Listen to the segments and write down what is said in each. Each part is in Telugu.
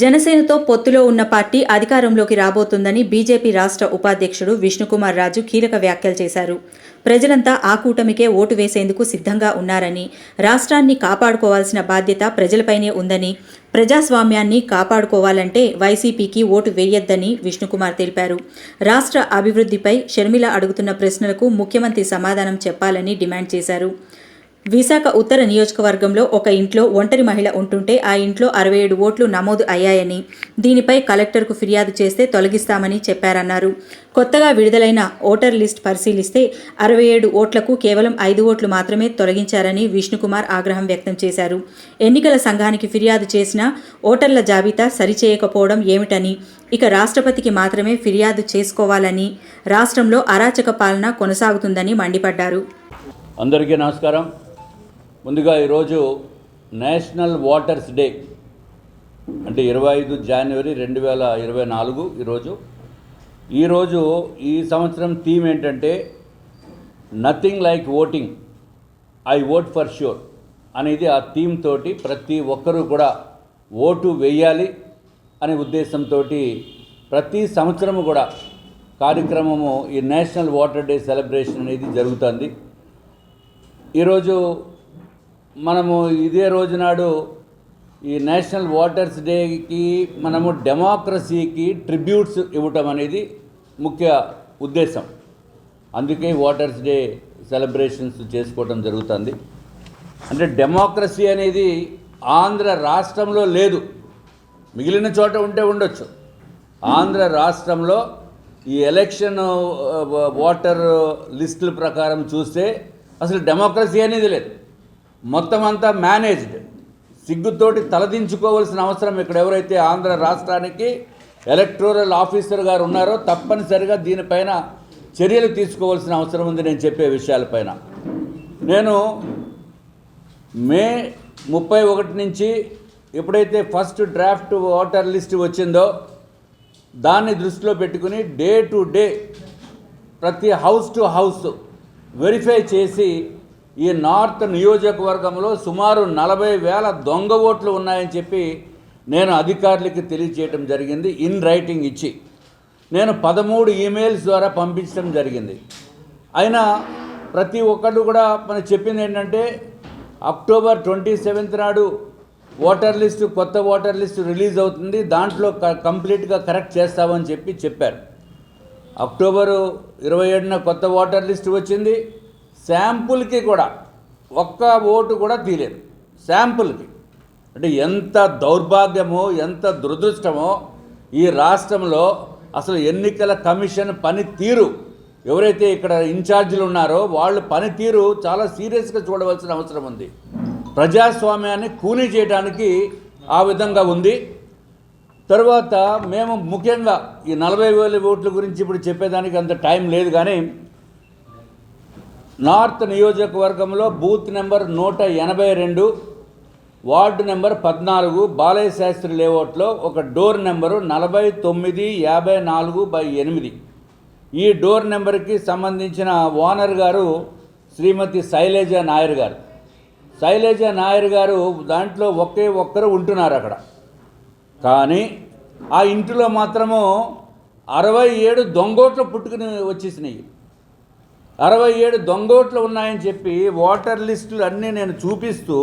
జనసేనతో పొత్తులో ఉన్న పార్టీ అధికారంలోకి రాబోతుందని బీజేపీ రాష్ట్ర ఉపాధ్యక్షుడు విష్ణుకుమార్ రాజు కీలక వ్యాఖ్యలు చేశారు. ప్రజలంతా ఆ కూటమికే ఓటు వేసేందుకు సిద్ధంగా ఉన్నారని రాష్ట్రాన్ని కాపాడుకోవాల్సిన బాధ్యత ప్రజలపైనే ఉందని ప్రజాస్వామ్యాన్ని కాపాడుకోవాలంటే వైసీపీకి ఓటు వేయొద్దని విష్ణుకుమార్ తెలిపారు. రాష్ట్ర అభివృద్ధిపై షర్మిల అడుగుతున్న ప్రశ్నలకు ముఖ్యమంత్రి సమాధానం చెప్పాలని డిమాండ్ చేశారు. విశాఖ ఉత్తర నియోజకవర్గంలో ఒక ఇంట్లో ఒంటరి మహిళ ఉంటుంటే ఆ ఇంట్లో అరవై ఏడు ఓట్లు నమోదు అయ్యాయని దీనిపై కలెక్టర్కు ఫిర్యాదు చేస్తే తొలగిస్తామని చెప్పారన్నారు. కొత్తగా విడుదలైన ఓటర్ లిస్ట్ పరిశీలిస్తే అరవై ఏడు ఓట్లకు కేవలం ఐదు ఓట్లు మాత్రమే తొలగించారని విష్ణుకుమార్ ఆగ్రహం వ్యక్తం చేశారు. ఎన్నికల సంఘానికి ఫిర్యాదు చేసినా ఓటర్ల జాబితా సరిచేయకపోవడం ఏమిటని ఇక రాష్ట్రపతికి మాత్రమే ఫిర్యాదు చేసుకోవాలని రాష్ట్రంలో అరాచక పాలన కొనసాగుతుందని మండిపడ్డారు. అందరికీ నమస్కారం. ముందుగా ఈరోజు నేషనల్ వాటర్స్ డే అంటే ఇరవై ఐదు జనవరి రెండు వేల ఇరవై నాలుగు ఈరోజు. ఈరోజు ఈ సంవత్సరం థీమ్ ఏంటంటే nothing like voting I vote for sure అనేది ఆ థీమ్ తోటి ప్రతి ఒక్కరూ కూడా ఓటు వేయాలి అనే ఉద్దేశంతో ప్రతి సంవత్సరము కూడా కార్యక్రమము ఈ నేషనల్ వాటర్ డే సెలబ్రేషన్ అనేది జరుగుతుంది. ఈరోజు మనము ఇదే రోజు నాడు ఈ నేషనల్ వాటర్స్ డేకి మనము డెమోక్రసీకి ట్రిబ్యూట్స్ ఇవ్వటం అనేది ముఖ్య ఉద్దేశం. అందుకే వాటర్స్ డే సెలబ్రేషన్స్ చేసుకోవటం జరుగుతుంది. అంటే డెమోక్రసీ అనేది ఆంధ్ర రాష్ట్రంలో లేదు. మిగిలిన చోట ఉంటే ఉండొచ్చు. ఆంధ్ర రాష్ట్రంలో ఈ ఎలక్షన్ వాటర్ ఓటర్ లిస్టుల ప్రకారం చూస్తే అసలు డెమోక్రసీ అనేది లేదు. మొత్తం అంతా మేనేజ్డ్ సిగ్గుతోటి తలదించుకోవాల్సిన అవసరం ఇక్కడ ఎవరైతే ఆంధ్ర రాష్ట్రానికి ఎలక్టోరల్ ఆఫీసర్ గారు ఉన్నారో తప్పనిసరిగా దీనిపైన చర్యలు తీసుకోవాల్సిన అవసరం ఉంది నేను చెప్పే విషయాలపైన. నేను మే ముప్పై ఒకటి నుంచి ఎప్పుడైతే ఫస్ట్ డ్రాఫ్ట్ ఓటర్ లిస్ట్ వచ్చిందో దాన్ని దృష్టిలో పెట్టుకుని డే టు డే ప్రతి హౌస్ టు హౌస్ వెరిఫై చేసి ఈ నార్త్ నియోజకవర్గంలో సుమారు నలభై వేల దొంగ ఓట్లు ఉన్నాయని చెప్పి నేను అధికారులకి తెలియజేయటం జరిగింది ఇన్ రైటింగ్ ఇచ్చి. నేను పదమూడు ఈమెయిల్స్ ద్వారా పంపించడం జరిగింది. అయినా ప్రతి ఒక్కళ్ళు కూడా మనకు చెప్పింది ఏంటంటే అక్టోబర్ ట్వంటీ సెవెంత్ నాడు ఓటర్ లిస్టు కొత్త ఓటర్ లిస్టు రిలీజ్ అవుతుంది దాంట్లో క- కంప్లీట్గా కరెక్ట్ చేస్తామని చెప్పి చెప్పారు. అక్టోబరు ఇరవై ఏడున కొత్త ఓటర్ లిస్ట్ వచ్చింది శాంపుల్కి కూడా ఒక్క ఓటు కూడా తీయలేదు. శాంపుల్కి. అంటే ఎంత దౌర్భాగ్యమో ఎంత దురదృష్టమో ఈ రాష్ట్రంలో అసలు ఎన్నికల కమిషన్ పనితీరు ఎవరైతే ఇక్కడ ఇన్ఛార్జీలు ఉన్నారో వాళ్ళు పనితీరు చాలా సీరియస్గా చూడవలసిన అవసరం ఉంది. ప్రజాస్వామ్యాన్ని కూలీ చేయడానికి ఆ విధంగా ఉంది. తర్వాత మేము ముఖ్యంగా ఈ నలభై వేల ఓట్ల గురించి ఇప్పుడు చెప్పేదానికి అంత టైం లేదు కానీ నార్త్ నియోజకవర్గంలో బూత్ నెంబర్ నూట ఎనభై రెండు వార్డు నెంబర్ పద్నాలుగు బాలయ్య శాస్త్రి లేఅవుట్లో ఒక డోర్ నెంబరు నలభై తొమ్మిది యాభై నాలుగు బై ఎనిమిది. ఈ డోర్ నెంబర్కి సంబంధించిన ఓనర్ గారు శ్రీమతి శైలేజ నాయర్ గారు. శైలేజ నాయర్ గారు దాంట్లో ఒకే ఒక్కరు ఉంటున్నారు అక్కడ. కానీ ఆ ఇంటిలో మాత్రము అరవై ఏడు దొంగోట్లు పుట్టుకుని వచ్చేసినాయి. అరవై ఏడు దొంగోట్లు ఉన్నాయని చెప్పి ఓటర్ లిస్టులు అన్నీ నేను చూపిస్తూ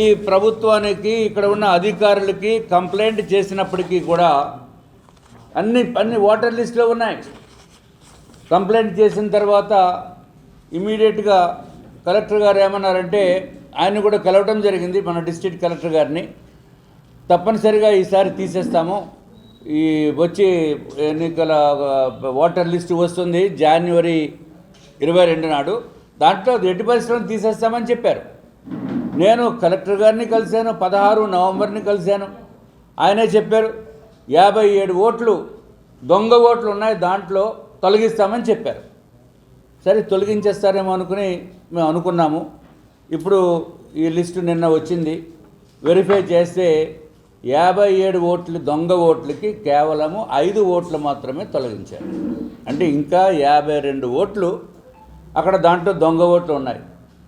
ఈ ప్రభుత్వానికి ఇక్కడ ఉన్న అధికారులకి కంప్లైంట్ చేసినప్పటికీ కూడా అన్ని అన్ని ఓటర్ లిస్టులో ఉన్నాయి. కంప్లైంట్ చేసిన తర్వాత ఇమీడియట్గా కలెక్టర్ గారు ఏమన్నారంటే ఆయన కూడా కలవటం జరిగింది మన డిస్ట్రిక్ట్ కలెక్టర్ గారిని. తప్పనిసరిగా ఈసారి తీసేస్తాము. ఈ వచ్చి ఎన్నికల ఓటర్ లిస్టు వస్తుంది జనవరి ఇరవై రెండు నాడు. దాంట్లో ఎట్టి పరిస్థితులను తీసేస్తామని చెప్పారు. నేను కలెక్టర్ గారిని కలిశాను పదహారు నవంబర్ని కలిశాను. ఆయనే చెప్పారు యాభై ఏడు ఓట్లు దొంగ ఓట్లు ఉన్నాయి దాంట్లో తొలగిస్తామని చెప్పారు. సరే తొలగించేస్తారేమో అనుకుని మేము అనుకున్నాము. ఇప్పుడు ఈ లిస్టు నిన్న వచ్చింది. వెరిఫై చేస్తే యాభై ఏడు ఓట్లు దొంగ ఓట్లకి కేవలము ఐదు ఓట్లు మాత్రమే తొలగించారు. అంటే ఇంకా యాభై రెండు ఓట్లు అక్కడ దాంట్లో దొంగ ఓట్లు ఉన్నాయి.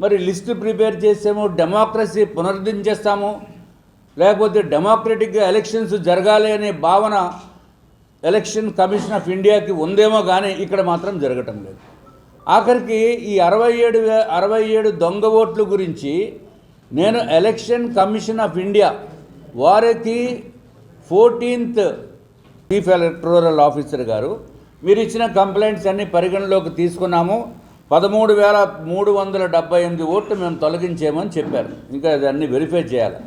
మరి లిస్టు ప్రిపేర్ చేసాము డెమోక్రసీ పునరుద్ధరించేస్తాము. లేకపోతే డెమోక్రటిక్గా ఎలక్షన్స్ జరగాలి అనే భావన ఎలక్షన్ కమిషన్ ఆఫ్ ఇండియాకి ఉందేమో కానీ ఇక్కడ మాత్రం జరగటం లేదు. ఆఖరికి ఈ అరవై ఏడు అరవై ఏడు దొంగ ఓట్లు గురించి నేను ఎలక్షన్ కమిషన్ ఆఫ్ ఇండియా వారికి ఫోర్టీన్త్ చీఫ్ ఎలక్టోరల్ ఆఫీసర్ గారు మీరు ఇచ్చిన కంప్లైంట్స్ అన్ని పరిగణలోకి తీసుకున్నాము. పదమూడు వేల మూడు వందల డెబ్బై ఎనిమిది ఓట్లు మేము తొలగించామని చెప్పారు. ఇంకా దాన్ని వెరిఫై చేయాలి.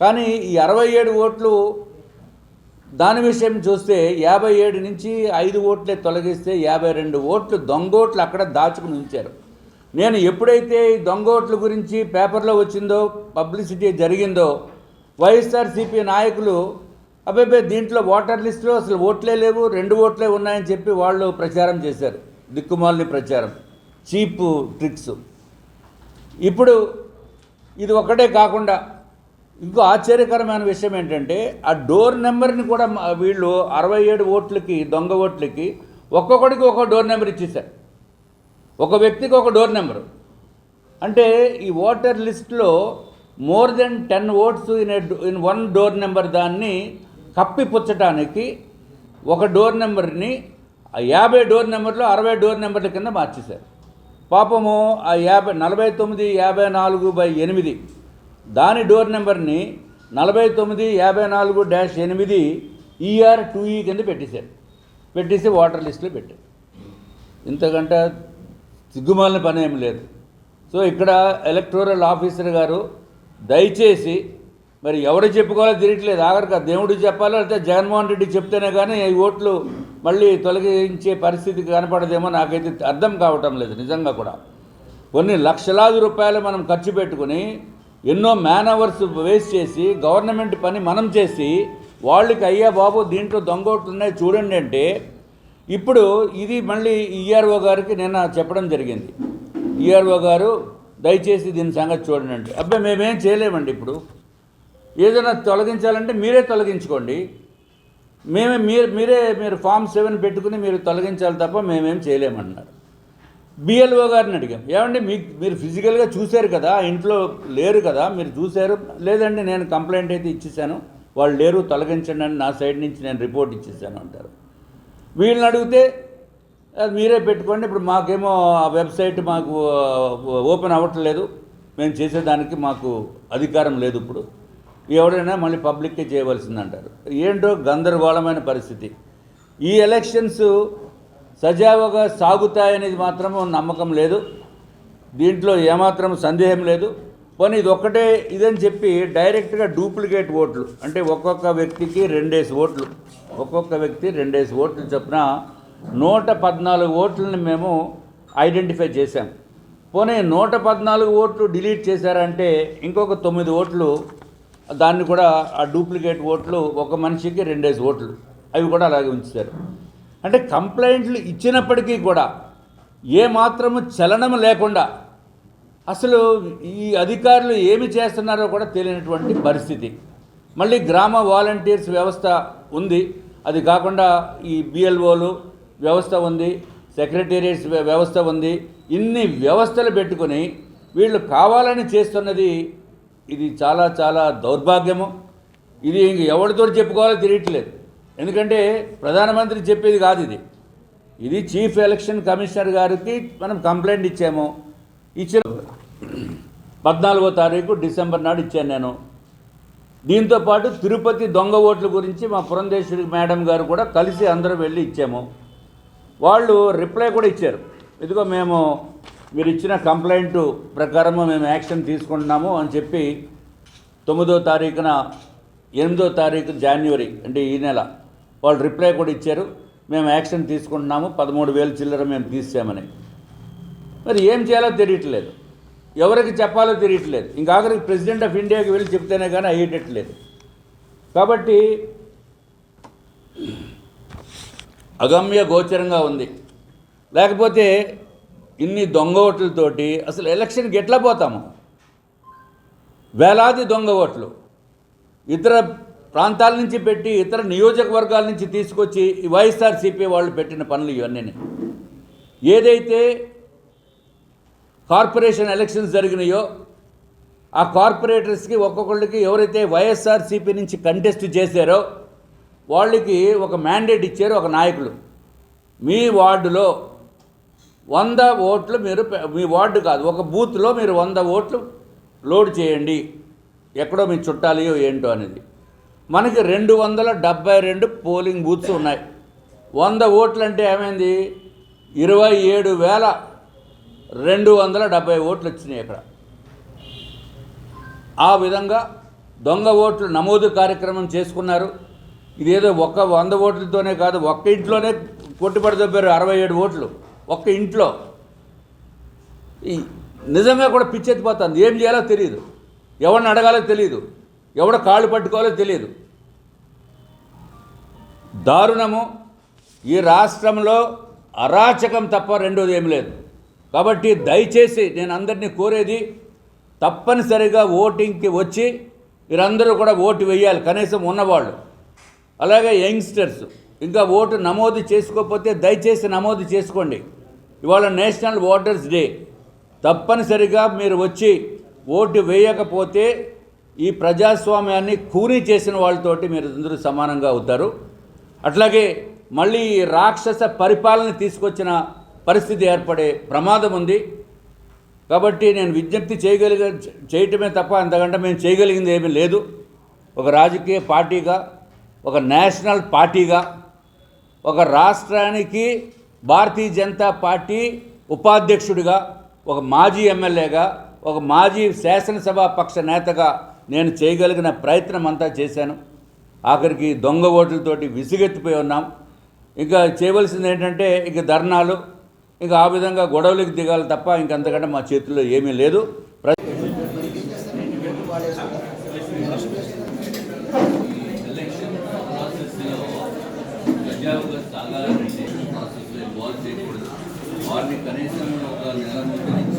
కానీ ఈ అరవై ఏడు ఓట్లు దాని విషయం చూస్తే యాభై ఏడు నుంచి ఐదు ఓట్లే తొలగిస్తే యాభై రెండు ఓట్లు దొంగోట్లు అక్కడ దాచుకుని ఉంచారు. నేను ఎప్పుడైతే ఈ దొంగోట్ల గురించి పేపర్లో వచ్చిందో పబ్లిసిటీ జరిగిందో వైఎస్ఆర్సీపీ నాయకులు అబ్బాయి దీంట్లో ఓటర్ లిస్టులో అసలు ఓట్లే లేవు రెండు ఓట్లే ఉన్నాయని చెప్పి వాళ్ళు ప్రచారం చేశారు. దిక్కుమాలిని ప్రచారం. Cheap tricks. ఇప్పుడు ఇది ఒకటే కాకుండా ఇంకో ఆశ్చర్యకరమైన విషయం ఏంటంటే ఆ డోర్ నెంబర్ని కూడా వీళ్ళు అరవై ఏడు ఓట్లకి దొంగ ఓట్లకి ఒక్కొక్కడికి ఒక డోర్ నెంబర్ ఇచ్చేశారు. ఒక వ్యక్తికి ఒక డోర్ నెంబరు. అంటే ఈ ఓటర్ లిస్ట్లో more than ten votes in in one door number దాన్ని కప్పిపుచ్చటానికి ఒక డోర్ నెంబర్ని ఆ యాభై డోర్ నెంబర్లో అరవై డోర్ నెంబర్ల కింద మార్చేశారు. పాపము ఆ యాభై నలభై తొమ్మిది యాభై నాలుగు బై ఎనిమిది. దాని డోర్ నెంబర్ని నలభై తొమ్మిది యాభై నాలుగు డ్యాష్ ఎనిమిది ఈఆర్ టూ ఈ కింద పెట్టేశారు. పెట్టేసి ఓటర్ లిస్టులో పెట్టారు. ఇంతకంటే సిగ్గుమాలిన పని ఏమి లేదు. సో ఇక్కడ ఎలక్టోరల్ ఆఫీసర్ గారు దయచేసి మరి ఎవరు చెప్పుకోవాలో తిరగట్లేదు ఆఖరికి దేవుడు చెప్పాలో? లేకపోతే జగన్మోహన్ రెడ్డి చెప్తేనే కానీ ఈ ఓట్లు మళ్ళీ తొలగించే పరిస్థితి కనపడదేమో నాకైతే అర్థం కావటం లేదు నిజంగా కూడా. కొన్ని లక్షలాది రూపాయలు మనం ఖర్చు పెట్టుకుని ఎన్నో మ్యాన్ అవర్స్ వేస్ట్ చేసి గవర్నమెంట్ పని మనం చేసి వాళ్ళకి అయ్యా బాబు దీంట్లో దొంగోట్లు ఉన్నాయి చూడండి అంటే ఇప్పుడు ఇది మళ్ళీ ఈఆర్ఓ గారికి నిన్న చెప్పడం జరిగింది. ఈఆర్ఓ గారు దయచేసి దీని సంగతి చూడండి అంటే. అబ్బాయి మేమేం చేయలేమండి ఇప్పుడు. ఏదైనా తొలగించాలంటే మీరే తొలగించుకోండి. మేమే మీరు మీరే మీరు ఫామ్ సెవెన్ పెట్టుకుని మీరు తొలగించాలి తప్ప మేమేం చేయలేమన్నారు. బిఎల్ఓ గారిని అడిగాం. ఏమండి మీకు మీరు ఫిజికల్గా చూశారు కదా ఇంట్లో లేరు కదా మీరు చూశారు? లేదండి నేను కంప్లైంట్ అయితే ఇచ్చేసాను వాళ్ళు లేరు తొలగించండి అని నా సైడ్ నుంచి నేను రిపోర్ట్ ఇచ్చేసాను అంటారు. వీళ్ళని అడిగితే అది మీరే పెట్టుకోండి. ఇప్పుడు మాకేమో ఆ వెబ్సైట్ మాకు ఓపెన్ అవ్వట్లేదు. మేము చేసేదానికి మాకు అధికారం లేదు ఇప్పుడు. ఎవరైనా మళ్ళీ పబ్లిక్కే చేయవలసిందంటారు. ఏంటో గందరగోళమైన పరిస్థితి. ఈ ఎలక్షన్స్ సజావుగా సాగుతాయనేది మాత్రం నమ్మకం లేదు. దీంట్లో ఏమాత్రం సందేహం లేదు. పోనీ ఇది ఒక్కటే ఇదని చెప్పి డైరెక్ట్గా డూప్లికేట్ ఓట్లు అంటే ఒక్కొక్క వ్యక్తికి రెండేసి ఓట్లు ఒక్కొక్క వ్యక్తి రెండేసి ఓట్లు చొప్పున నూట పద్నాలుగు ఓట్లని మేము ఐడెంటిఫై చేశాం. పోనీ నూట పద్నాలుగు ఓట్లు డిలీట్ చేశారంటే ఇంకొక తొమ్మిది ఓట్లు దాన్ని కూడా ఆ డూప్లికేట్ ఓట్లు ఒక మనిషికి రెండేసి ఓట్లు అవి కూడా అలాగే ఉంచారు. అంటే కంప్లైంట్లు ఇచ్చినప్పటికీ కూడా ఏ మాత్రము చలనం లేకుండా అసలు ఈ అధికారులు ఏమి చేస్తున్నారో కూడా తెలియనటువంటి పరిస్థితి. మళ్ళీ గ్రామ వాలంటీర్స్ వ్యవస్థ ఉంది. అది కాకుండా ఈ బిఎల్ఓలు వ్యవస్థ ఉంది సెక్రటేరియట్స్ వ్యవస్థ ఉంది. ఇన్ని వ్యవస్థలు పెట్టుకొని వీళ్ళు కావాలని చేస్తున్నది ఇది చాలా చాలా దౌర్భాగ్యము. ఇది ఇంక ఎవరితో చెప్పుకోవాలో తెలియట్లేదు. ఎందుకంటే ప్రధానమంత్రి చెప్పేది కాదు ఇది. ఇది చీఫ్ ఎలక్షన్ కమిషనర్ గారికి మనం కంప్లైంట్ ఇచ్చాము. ఇచ్చిన పద్నాలుగో తారీఖు డిసెంబర్ నాడు ఇచ్చాను నేను. దీంతో పాటు తిరుపతి దొంగ ఓట్ల గురించి మా పురంధేశ్వరి మేడం గారు కూడా కలిసి అందరూ వెళ్ళి ఇచ్చాము. వాళ్ళు రిప్లై కూడా ఇచ్చారు. ఇదిగో మేము మీరు ఇచ్చిన కంప్లైంట్ ప్రకారము మేము యాక్షన్ తీసుకుంటున్నాము అని చెప్పి తొమ్మిదో తారీఖున ఎనిమిదో తారీఖు జనవరి అంటే ఈ నెల వాళ్ళు రిప్లై కూడా ఇచ్చారు. మేము యాక్షన్ తీసుకుంటున్నాము. పదమూడు వేలు చిల్లర మేము తీసామని మరి ఏం చేయాలో తెలియట్లేదు. ఎవరికి చెప్పాలో తెలియట్లేదు. ఇంకా ఆఖరికి ప్రెసిడెంట్ ఆఫ్ ఇండియాకి వెళ్ళి చెప్తేనే కానీ అయ్యేటట్లేదు. కాబట్టి అగమ్య గోచరంగా ఉంది. లేకపోతే ఇన్ని దొంగ ఓట్లతోటి అసలు ఎలక్షన్కి ఎట్లా పోతాము? వేలాది దొంగ ఓట్లు ఇతర ప్రాంతాల నుంచి పెట్టి ఇతర నియోజకవర్గాల నుంచి తీసుకొచ్చి ఈ వైఎస్ఆర్సీపీ వాళ్ళు పెట్టిన పనులు ఇవన్నీ ఏదైతే కార్పొరేషన్ ఎలక్షన్స్ జరిగినాయో ఆ కార్పొరేటర్స్కి ఒక్కొక్కళ్ళకి ఎవరైతే వైఎస్ఆర్సీపీ నుంచి కంటెస్ట్ చేశారో వాళ్ళకి ఒక మ్యాండేట్ ఇచ్చారు ఒక నాయకులు. మీ వార్డులో వంద ఓట్లు మీరు మీ వార్డు కాదు ఒక బూత్లో మీరు వంద ఓట్లు లోడ్ చేయండి. ఎక్కడో మీ చుట్టాలియో ఏంటో అనేది. మనకి రెండు వందల డెబ్బై రెండు పోలింగ్ బూత్స్ ఉన్నాయి. వంద ఓట్లు అంటే ఏమైంది? ఇరవై ఏడు వేల రెండు వందల డెబ్బై ఓట్లు వచ్చినాయి ఇక్కడ ఆ విధంగా దొంగ ఓట్లు నమోదు కార్యక్రమం చేసుకున్నారు. ఇదేదో ఒక్క వంద ఓట్లతోనే కాదు ఒక్క ఇంట్లోనే కొట్టుబడి దొబ్బారు అరవై ఏడు ఓట్లు ఒక్క ఇంట్లో. ఈ నిజంగా కూడా పిచ్చెత్తిపోతుంది. ఏం చేయాలో తెలియదు ఎవరిని అడగాలో తెలియదు ఎవడ కాళ్ళు పట్టుకోవాలో తెలియదు దారుణము. ఈ రాష్ట్రంలో అరాచకం తప్ప రెండోది ఏం లేదు. కాబట్టి దయచేసి నేను అందరినీ కోరేది తప్పనిసరిగా ఓటింగ్కి వచ్చి మీరందరూ కూడా ఓటు వేయాలి. కనీసం ఉన్నవాళ్ళు. అలాగే యంగ్స్టర్స్ ఇంకా ఓటు నమోదు చేసుకోకపోతే దయచేసి నమోదు చేసుకోండి. ఇవాళ నేషనల్ ఓటర్స్ డే. తప్పనిసరిగా మీరు వచ్చి ఓటు వేయకపోతే ఈ ప్రజాస్వామ్యాన్ని కూనీ చేసిన వాళ్ళతోటి మీరు అందరూ సమానంగా అవుతారు. అట్లాగే మళ్ళీ రాక్షస పరిపాలన తీసుకొచ్చిన పరిస్థితి ఏర్పడే ప్రమాదం ఉంది. కాబట్టి నేను విజ్ఞప్తి చేయగలిగ చేయటమే తప్ప అంతకంటే మేము చేయగలిగింది ఏమీ లేదు. ఒక రాజకీయ పార్టీగా ఒక నేషనల్ పార్టీగా ఒక రాష్ట్రానికి భారతీయ జనతా పార్టీ ఉపాధ్యక్షుడిగా ఒక మాజీ ఎమ్మెల్యేగా ఒక మాజీ శాసనసభా పక్ష నేతగా నేను చేయగలిగిన ప్రయత్నం అంతా చేశాను. ఆఖరికి దొంగ ఓట్లతోటి విసిగెత్తిపోయి ఉన్నాం. ఇంకా చేయవలసింది ఏంటంటే ఇక ధర్నాలు ఇంకా ఆ విధంగా గొడవలకు దిగాలి తప్ప ఇంకంతకంటే మా చేతుల్లో ఏమీ లేదు. Americanense,